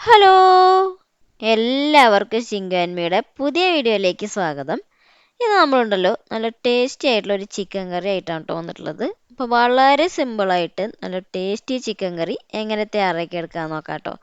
Hello. എല്ലാവർക്കും ശിങ്കാൻമിയുടെ പുതിയ വീഡിയോയിലേക്ക് സ്വാഗതം. ഇത് നമ്മളുണ്ടല്ലോ നല്ല ടേസ്റ്റി ആയിട്ടുള്ള ഒരു ചിക്കൻ കറി ആയിട്ടാണ് കേട്ടോ വന്നിട്ടുള്ളത്. അപ്പോൾ വളരെ സിമ്പിളായിട്ട് നല്ല ടേസ്റ്റി ചിക്കൻ കറി എങ്ങനെ തയ്യാറാക്കി എടുക്കാൻ നോക്കാം കേട്ടോ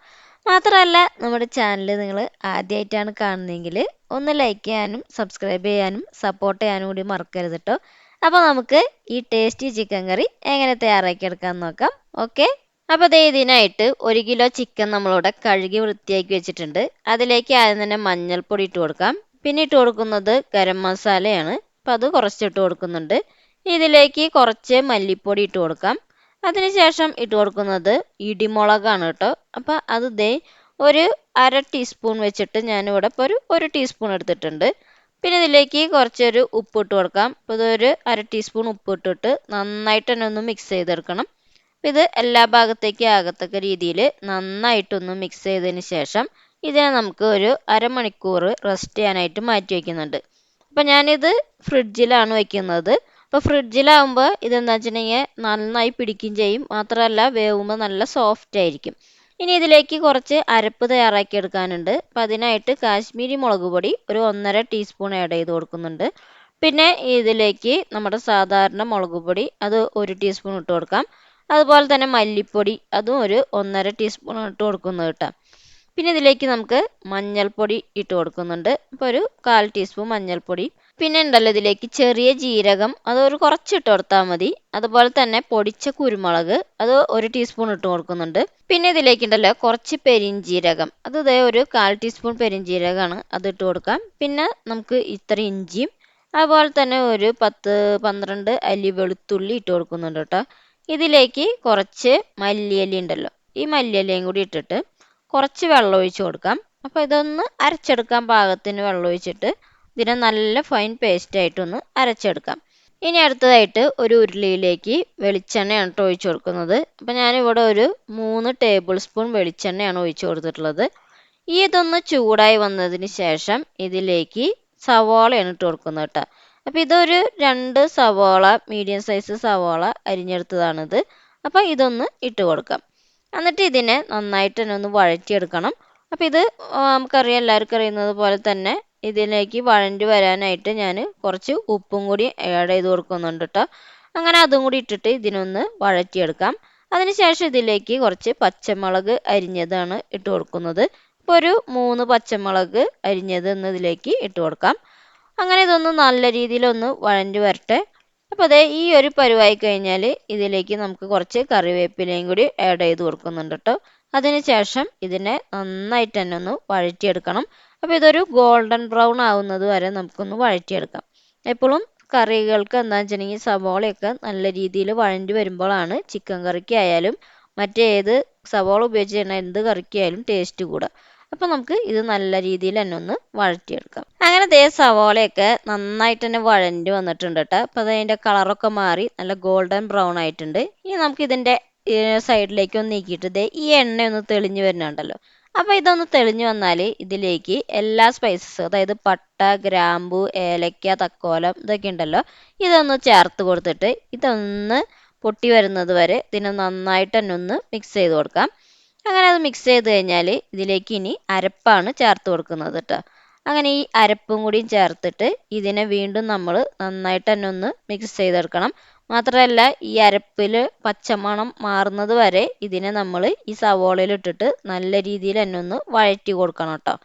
മാത്രമല്ല നമ്മുടെ ചാനൽ നിങ്ങൾ ആദ്യമായിട്ടാണ് കാണുന്നതെങ്കിൽ ഒന്ന് ലൈക്ക് ചെയ്യാനും സബ്സ്ക്രൈബ് ചെയ്യാനും സപ്പോർട്ട് ചെയ്യാനും കൂടി മറക്കരുത് കേട്ടോ അപ്പോൾ നമുക്ക് ഈ ടേസ്റ്റി ചിക്കൻ കറി എങ്ങനെ തയ്യാറാക്കി എടുക്കാമെന്ന് നോക്കാം. ഓക്കെ അപ്പോൾ ദേ ഇതിനായിട്ട് ഒരു കിലോ ചിക്കൻ നമ്മളിവിടെ കഴുകി വൃത്തിയാക്കി വെച്ചിട്ടുണ്ട്. അതിലേക്ക് ആദ്യം തന്നെ മഞ്ഞൾപ്പൊടി ഇട്ട് കൊടുക്കാം. പിന്നെ ഇട്ട് കൊടുക്കുന്നത് ഗരം മസാലയാണ്. അപ്പം അത് കുറച്ചിട്ട് കൊടുക്കുന്നുണ്ട്. ഇതിലേക്ക് കുറച്ച് മല്ലിപ്പൊടി ഇട്ട് കൊടുക്കാം. അതിനുശേഷം ഇട്ട് കൊടുക്കുന്നത് ഇടിമുളകാണ് കേട്ടോ. അപ്പോൾ അത് ദേ ഒരു അര ടീസ്പൂൺ വെച്ചിട്ട് ഞാനിവിടെ ഇപ്പോൾ ഒരു ഒരു ടീസ്പൂൺ എടുത്തിട്ടുണ്ട്. പിന്നെ ഇതിലേക്ക് കുറച്ചൊരു ഉപ്പ് ഇട്ട് കൊടുക്കാം. അപ്പോൾ ഇതൊരു അര ടീസ്പൂൺ ഉപ്പ് ഇട്ടിട്ട് നന്നായിട്ട് തന്നെ ഒന്ന് മിക്സ് ചെയ്തെടുക്കണം. ഇത് എല്ലാ ഭാഗത്തേക്കും ആകത്തക്ക രീതിയിൽ നന്നായിട്ടൊന്ന് മിക്സ് ചെയ്തതിന് ശേഷം ഇതിനെ നമുക്ക് ഒരു അരമണിക്കൂർ റെസ്റ്റ് ചെയ്യാനായിട്ട് മാറ്റി വയ്ക്കുന്നുണ്ട് അപ്പം ഞാനിത് ഫ്രിഡ്ജിലാണ് വയ്ക്കുന്നത് അപ്പോൾ ഫ്രിഡ്ജിലാവുമ്പോൾ ഇതെന്താ വെച്ചിട്ടുണ്ടെങ്കിൽ നന്നായി പിടിക്കുകയും ചെയ്യും. മാത്രമല്ല വേവുമ്പോൾ നല്ല സോഫ്റ്റ് ആയിരിക്കും. ഇനി ഇതിലേക്ക് കുറച്ച് അരപ്പ് തയ്യാറാക്കി എടുക്കാനുണ്ട്. അപ്പം അതിനായിട്ട് കാശ്മീരി മുളക് പൊടി ഒരു ഒന്നര ടീസ്പൂൺ ആഡ് ചെയ്ത് കൊടുക്കുന്നുണ്ട്. പിന്നെ ഇതിലേക്ക് നമ്മുടെ സാധാരണ മുളക് പൊടി അത് ഒരു ടീസ്പൂൺ ഇട്ട് കൊടുക്കാം. അതുപോലെ തന്നെ മല്ലിപ്പൊടി അതും ഒരു ഒന്നര ടീസ്പൂൺ ഇട്ട് കൊടുക്കുന്നത് കേട്ടോ. പിന്നെ ഇതിലേക്ക് നമുക്ക് മഞ്ഞൾപ്പൊടി ഇട്ട് കൊടുക്കുന്നുണ്ട്. അപ്പോൾ ഒരു കാൽ ടീസ്പൂൺ മഞ്ഞൾപ്പൊടി. പിന്നെ ഉണ്ടല്ലോ ഇതിലേക്ക് ചെറിയ ജീരകം അത് ഒരു കുറച്ച് ഇട്ട് കൊടുത്താൽ മതി. അതുപോലെ തന്നെ പൊടിച്ച കുരുമുളക് അത് ഒരു ടീസ്പൂൺ ഇട്ട് കൊടുക്കുന്നുണ്ട്. പിന്നെ ഇതിലേക്ക് ഉണ്ടല്ലോ കുറച്ച് പെരിഞ്ജീരകം അത് ഇതേ ഒരു കാൽ ടീസ്പൂൺ പെരിഞ്ജീരകമാണ് അത് ഇട്ട് കൊടുക്കാം. പിന്നെ നമുക്ക് ഇത്ര ഇഞ്ചിയും അതുപോലെ തന്നെ ഒരു പത്ത് പന്ത്രണ്ട് അല്ലി വെളുത്തുള്ളി ഇട്ട് കൊടുക്കുന്നുണ്ട് കേട്ടോ. ഇതിലേക്ക് കുറച്ച് മല്ലിയില ഉണ്ടല്ലോ. ഈ മല്ലിയിലയും കൂടി ഇട്ടിട്ട് കുറച്ച് വെള്ളം ഒഴിച്ച് കൊടുക്കാം. അപ്പോൾ ഇതൊന്ന് അരച്ചെടുക്കാൻ പാകത്തിന് വെള്ളം ഒഴിച്ചിട്ട് ഇതിനെ നല്ല ഫൈൻ പേസ്റ്റ് ആയിട്ടൊന്ന് അരച്ചെടുക്കാം. ഇനി അടുത്തതായിട്ട് ഒരു ഉരുളിയിലേക്ക് വെളിച്ചെണ്ണയാണ് കേട്ടോ ഒഴിച്ച് കൊടുക്കുന്നത്. അപ്പോൾ ഞാനിവിടെ ഒരു മൂന്ന് ടേബിൾ സ്പൂൺ വെളിച്ചെണ്ണയാണ് ഒഴിച്ച് കൊടുത്തിട്ടുള്ളത്. ഈ ഇതൊന്ന് ചൂടായി വന്നതിന് ശേഷം ഇതിലേക്ക് സവാളയാണ് ഇട്ട് കൊടുക്കുന്നത് കേട്ടോ. അപ്പോൾ ഇതൊരു രണ്ട് സവോള മീഡിയം സൈസ് സവോള അരിഞ്ഞെടുത്തതാണിത്. അപ്പോൾ ഇതൊന്ന് ഇട്ട് കൊടുക്കാം. എന്നിട്ട് ഇതിനെ നന്നായിട്ട് തന്നെ ഒന്ന് വഴറ്റിയെടുക്കണം. അപ്പോൾ ഇത് നമുക്കറിയാം എല്ലാവർക്കും അറിയുന്നത് പോലെ തന്നെ ഇതിലേക്ക് വഴണ്ടി വരാനായിട്ട് ഞാൻ കുറച്ച് ഉപ്പും കൂടി ആഡ് ചെയ്ത് കൊടുക്കുന്നുണ്ട് കേട്ടോ അങ്ങനെ അതും കൂടി ഇട്ടിട്ട് ഇതിനൊന്ന് വഴറ്റിയെടുക്കാം. അതിനുശേഷം ഇതിലേക്ക് കുറച്ച് പച്ചമുളക് അരിഞ്ഞതാണ് ഇട്ട് കൊടുക്കുന്നത്. ഇപ്പോൾ ഒരു മൂന്ന് പച്ചമുളക് അരിഞ്ഞത് ഇതിലേക്ക് ഇട്ട് കൊടുക്കാം. അങ്ങനെ ഇതൊന്ന് നല്ല രീതിയിലൊന്ന് വഴഞ്ഞു വരട്ടെ. അപ്പോൾ അതേ ഈ ഒരു പരുവായി കഴിഞ്ഞാൽ ഇതിലേക്ക് നമുക്ക് കുറച്ച് കറിവേപ്പിലയും കൂടി ആഡ് ചെയ്ത് കൊടുക്കുന്നുണ്ട് കേട്ടോ അതിനുശേഷം ഇതിനെ നന്നായിട്ട് തന്നെ ഒന്ന് വഴറ്റിയെടുക്കണം. അപ്പോൾ ഇതൊരു ഗോൾഡൻ ബ്രൗൺ ആവുന്നത് വരെ നമുക്കൊന്ന് വഴറ്റിയെടുക്കാം. എപ്പോഴും കറികൾക്ക് എന്താണെന്ന് വെച്ചിട്ടുണ്ടെങ്കിൽ സവോളയൊക്കെ നല്ല രീതിയിൽ വഴണ്ടി വരുമ്പോഴാണ് ചിക്കൻ കറിക്ക് ആയാലും മറ്റേത് സവോള ഉപയോഗിച്ച് ചെയ്യുന്ന എന്ത് കറിക്കായാലും ടേസ്റ്റ് കൂടുക അപ്പോൾ നമുക്ക് ഇത് നല്ല രീതിയിൽ തന്നെ ഒന്ന് വഴറ്റിയെടുക്കാം. അങ്ങനെ ദേ സവോളയൊക്കെ നന്നായിട്ട് തന്നെ വഴണ്ടി വന്നിട്ടുണ്ട് കേട്ടോ. അപ്പോൾ അതിന്റെ കളറൊക്കെ മാറി നല്ല ഗോൾഡൻ ബ്രൗൺ ആയിട്ടുണ്ട്. ഇനി നമുക്ക് ഇതിന്റെ സൈഡിലേക്ക് ഒന്ന് നീക്കിയിട്ട് ദേ ഈ എണ്ണ ഒന്ന് തെളിഞ്ഞു വരുന്നുണ്ടല്ലോ. അപ്പോൾ ഇതൊന്ന് തെളിഞ്ഞു വന്നാൽ ഇതിലേക്ക് എല്ലാ സ്പൈസസ് അതായത് പട്ട ഗ്രാമ്പു ഏലക്ക തക്കോലം ഇതൊക്കെ ഉണ്ടല്ലോ. ഇതൊന്ന് ചേർത്ത് കൊടുത്തിട്ട് ഇതൊന്ന് പൊട്ടി വരുന്നത് വരെ ഇതിനെ നന്നായിട്ട് തന്നെ ഒന്ന് മിക്സ് ചെയ്ത് കൊടുക്കാം. അങ്ങനെ അത് മിക്സ് ചെയ്ത് കഴിഞ്ഞാൽ ഇതിലേക്ക് ഇനി അരപ്പാണ് ചേർത്ത് കൊടുക്കുന്നത് കേട്ടോ അങ്ങനെ ഈ അരപ്പും കൂടി ചേർത്തിട്ട് ഇതിനെ വീണ്ടും നമ്മൾ നന്നായിട്ട് തന്നെ ഒന്ന് മിക്സ് ചെയ്തെടുക്കണം. മാത്രമല്ല ഈ അരപ്പിൽ പച്ചമണം മാറുന്നത് വരെ ഇതിനെ നമ്മൾ ഈ സവോളയിൽ ഇട്ടിട്ട് നല്ല രീതിയിൽ തന്നെ ഒന്ന് വഴറ്റി കൊടുക്കണം കേട്ടോ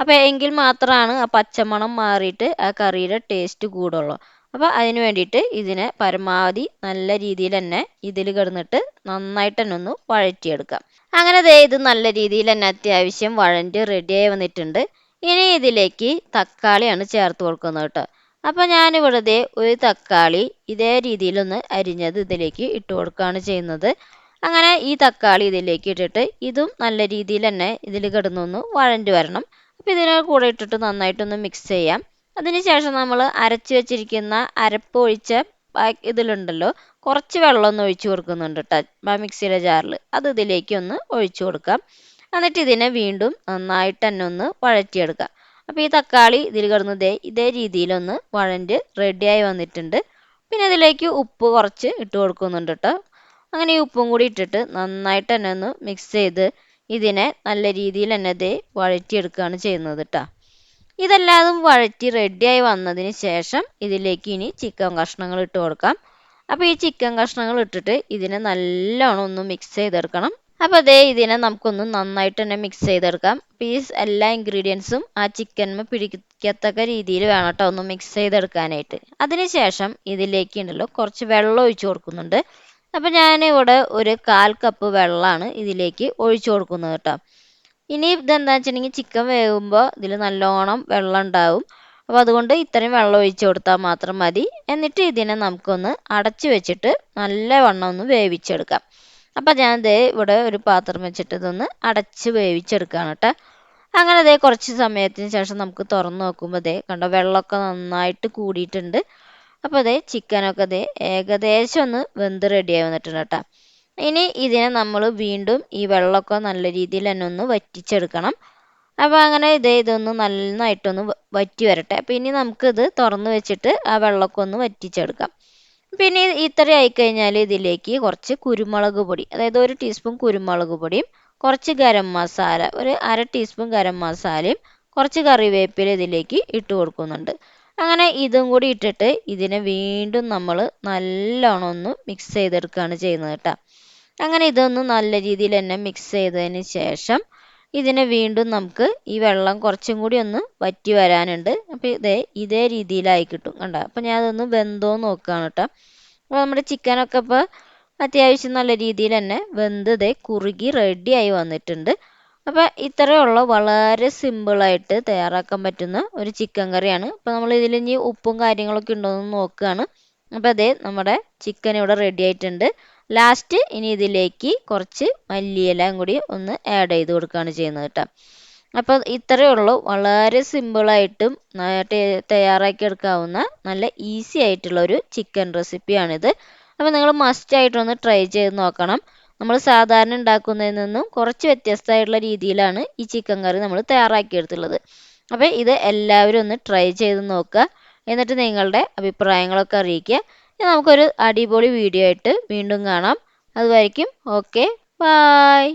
അപ്പോൾ എങ്കിൽ മാത്രമാണ് ആ പച്ചമണം മാറിയിട്ട് ആ കറിയുടെ ടേസ്റ്റ് കൂടുള്ളൂ. അപ്പോൾ അതിന് വേണ്ടിയിട്ട് ഇതിനെ പരമാവധി നല്ല രീതിയിൽ തന്നെ ഇതിൽ കിടന്നിട്ട് നന്നായിട്ട് തന്നെ ഒന്ന് വഴറ്റിയെടുക്കാം. അങ്ങനെ ദേ ഇത് നല്ല രീതിയിൽ തന്നെ അത്യാവശ്യം വഴണ്ടി റെഡിയായി വന്നിട്ടുണ്ട്. ഇനി ഇതിലേക്ക് തക്കാളിയാണ് ചേർത്ത് കൊടുക്കുന്നത് കേട്ടോ. അപ്പോൾ ഞാൻ ദേ ഒരു തക്കാളി ഇതേ രീതിയിലൊന്ന് അരിഞ്ഞത് ഇതിലേക്ക് ഇട്ട് കൊടുക്കുകയാണ് ചെയ്യുന്നത്. അങ്ങനെ ഈ തക്കാളി ഇതിലേക്ക് ഇട്ടിട്ട് ഇതും നല്ല രീതിയിൽ തന്നെ ഇതിൽ കിടന്നൊന്ന് വഴണ്ടി വരണം. അപ്പോൾ ഇതിനെ കൂടെ ഇട്ടിട്ട് നന്നായിട്ടൊന്ന് മിക്സ് ചെയ്യാം. അതിനുശേഷം നമ്മൾ അരച്ച് വെച്ചിരിക്കുന്ന അരപ്പ് ഒഴിച്ച ഇതിലുണ്ടല്ലോ കുറച്ച് വെള്ളം ഒന്ന് ഒഴിച്ച് കൊടുക്കുന്നുണ്ട് കേട്ടോ മിക്സിയുടെ ജാറിൽ. അത് ഇതിലേക്ക് ഒന്ന് ഒഴിച്ചു കൊടുക്കാം. എന്നിട്ട് ഇതിനെ വീണ്ടും നന്നായിട്ട് തന്നെ ഒന്ന് വഴറ്റിയെടുക്കാം. അപ്പോൾ ഈ തക്കാളി ഇതിൽ കിടന്ന് ഇതേ ഇതേ രീതിയിലൊന്ന് വഴണ്ട് റെഡിയായി വന്നിട്ടുണ്ട്. പിന്നെ ഇതിലേക്ക് ഉപ്പ് കുറച്ച് ഇട്ട് കൊടുക്കുന്നുണ്ട് കേട്ടോ അങ്ങനെ ഈ ഉപ്പും കൂടി ഇട്ടിട്ട് നന്നായിട്ട് തന്നെ ഒന്ന് മിക്സ് ചെയ്ത് ഇതിനെ നല്ല രീതിയിൽ തന്നെ ഇത് വഴറ്റിയെടുക്കുകയാണ് ചെയ്യുന്നത് കേട്ടോ ഇതെല്ലാതും വഴറ്റി റെഡിയായി വന്നതിന് ശേഷം ഇതിലേക്ക് ഇനി ചിക്കൻ കഷ്ണങ്ങൾ ഇട്ട് കൊടുക്കാം. അപ്പോൾ ഈ ചിക്കൻ കഷ്ണങ്ങൾ ഇട്ടിട്ട് ഇതിനെ നല്ലോണം ഒന്ന് മിക്സ് ചെയ്തെടുക്കണം. അപ്പോൾ അതേ ഇതിനെ നമുക്കൊന്ന് നന്നായിട്ട് തന്നെ മിക്സ് ചെയ്തെടുക്കാം. പീസ് എല്ലാ ഇൻഗ്രീഡിയൻസും ആ ചിക്കനിന് പിടിക്കത്തക്ക രീതിയിൽ വേണം കേട്ടോ ഒന്ന് മിക്സ് ചെയ്തെടുക്കാനായിട്ട്. അതിനുശേഷം ഇതിലേക്ക് ഉണ്ടല്ലോ കുറച്ച് വെള്ളം ഒഴിച്ചു കൊടുക്കുന്നുണ്ട്. അപ്പോൾ ഞാനിവിടെ ഒരു കാൽ കപ്പ് വെള്ളമാണ് ഇതിലേക്ക് ഒഴിച്ചു കൊടുക്കുന്നത് കേട്ടോ ഇനി ഇതെന്താ വെച്ചിട്ടുണ്ടെങ്കിൽ ചിക്കൻ വേകുമ്പോൾ ഇതിൽ നല്ലോണം വെള്ളം ഉണ്ടാവും അപ്പോൾ അതുകൊണ്ട് ഇത്രയും വെള്ളം ഒഴിച്ച് കൊടുത്താൽ മാത്രം മതി. എന്നിട്ട് ഇതിനെ നമുക്കൊന്ന് അടച്ചു വെച്ചിട്ട് നല്ല വണ്ണം ഒന്ന് വേവിച്ചെടുക്കാം. അപ്പോൾ ഞാൻ ദേ ഇവിടെ ഒരു പാത്രം വെച്ചിട്ട് ഇതൊന്ന് അടച്ച് വേവിച്ചെടുക്കുകയാണ് കേട്ടോ. അങ്ങനെ ദേ കുറച്ച് സമയത്തിന് ശേഷം നമുക്ക് തുറന്ന് നോക്കുമ്പോൾ ദേ കണ്ടോ വെള്ളമൊക്കെ നന്നായിട്ട് കൂടിയിട്ടുണ്ട്. അപ്പോൾ ദേ ചിക്കനൊക്കെ ദേ ഏകദേശം ഒന്ന് വെന്ത് റെഡിയായി വന്നിട്ടുണ്ട് കേട്ടോ. ഇനി ഇതിനെ നമ്മൾ വീണ്ടും ഈ വെള്ളമൊക്കെ നല്ല രീതിയിൽ തന്നെ ഒന്ന് വറ്റിച്ചെടുക്കണം. അപ്പോൾ അങ്ങനെ ഇതേ ഇതൊന്ന് നന്നായിട്ടൊന്ന് വറ്റി വരട്ടെ. അപ്പോൾ ഇനി നമുക്കിത് തുറന്ന് വെച്ചിട്ട് ആ വെള്ളമൊക്കെ ഒന്ന് വറ്റിച്ചെടുക്കാം. പിന്നെ ഇത്ര ആയിക്കഴിഞ്ഞാൽ ഇതിലേക്ക് കുറച്ച് കുരുമുളക് പൊടി അതായത് ഒരു ടീസ്പൂൺ കുരുമുളക് പൊടിയും കുറച്ച് ഗരം മസാല ഒരു അര ടീസ്പൂൺ ഗരം മസാലയും കുറച്ച് കറിവേപ്പില ഇതിലേക്ക് ഇട്ട് കൊടുക്കുന്നുണ്ട്. അങ്ങനെ ഇതും കൂടി ഇട്ടിട്ട് ഇതിനെ വീണ്ടും നമ്മൾ നല്ലോണം ഒന്ന് മിക്സ് ചെയ്തെടുക്കുകയാണ് ചെയ്യുന്നത് കേട്ടോ. അങ്ങനെ ഇതൊന്ന് നല്ല രീതിയിൽ തന്നെ മിക്സ് ചെയ്തതിന് ശേഷം ഇതിനെ വീണ്ടും നമുക്ക് ഈ വെള്ളം കുറച്ചും കൂടി ഒന്ന് വറ്റി വരാനുണ്ട്. അപ്പോൾ ഇതേ ഇതേ രീതിയിലായി കിട്ടും കണ്ടോ? അപ്പോൾ ഞാൻ അതൊന്ന് വെന്തോ നോക്കുകയാണ് കേട്ടോ. അപ്പോൾ നമ്മുടെ ചിക്കനൊക്കെ ഇപ്പോൾ അത്യാവശ്യം നല്ല രീതിയിൽ തന്നെ വെന്ത് ഇതേ കുറുകി റെഡിയായി വന്നിട്ടുണ്ട്. അപ്പോൾ ഇത്രയുള്ള വളരെ സിമ്പിളായിട്ട് തയ്യാറാക്കാൻ പറ്റുന്ന ഒരു ചിക്കൻ കറിയാണ്. അപ്പോൾ നമ്മൾ ഇതിൽ ഇനി ഉപ്പും കാര്യങ്ങളൊക്കെ ഉണ്ടോ എന്ന് നോക്കുകയാണ് അപ്പോൾ അതേ നമ്മുടെ ചിക്കൻ ഇവിടെ റെഡി ആയിട്ടുണ്ട്. ലാസ്റ്റ് ഇനി ഇതിലേക്ക് കുറച്ച് മല്ലിയിലയും കൂടി ഒന്ന് ആഡ് ചെയ്ത് കൊടുക്കുകയാണ് ചെയ്യുന്നത് കേട്ടോ. അപ്പോൾ ഇത്രയേ ഉള്ളൂ. വളരെ സിമ്പിളായിട്ടും തയ്യാറാക്കി എടുക്കാവുന്ന നല്ല ഈസി ആയിട്ടുള്ള ഒരു ചിക്കൻ റെസിപ്പിയാണിത് അപ്പോൾ നിങ്ങൾ മസ്റ്റ് ആയിട്ടൊന്ന് ട്രൈ ചെയ്ത് നോക്കണം. നമ്മൾ സാധാരണ ഉണ്ടാക്കുന്നതിൽ നിന്നും കുറച്ച് വ്യത്യസ്തമായിട്ടുള്ള രീതിയിലാണ് ഈ ചിക്കൻ കറി നമ്മൾ തയ്യാറാക്കിയെടുത്തുള്ളത്. അപ്പോൾ ഇത് എല്ലാവരും ഒന്ന് ട്രൈ ചെയ്ത് നോക്കുക. എന്നിട്ട് നിങ്ങളുടെ അഭിപ്രായങ്ങളൊക്കെ അറിയിക്കുക. ഇനി നമുക്കൊരു അടിപൊളി വീഡിയോ ആയിട്ട് വീണ്ടും കാണാം. അതുവരയ്ക്കും ഓക്കെ ബായ്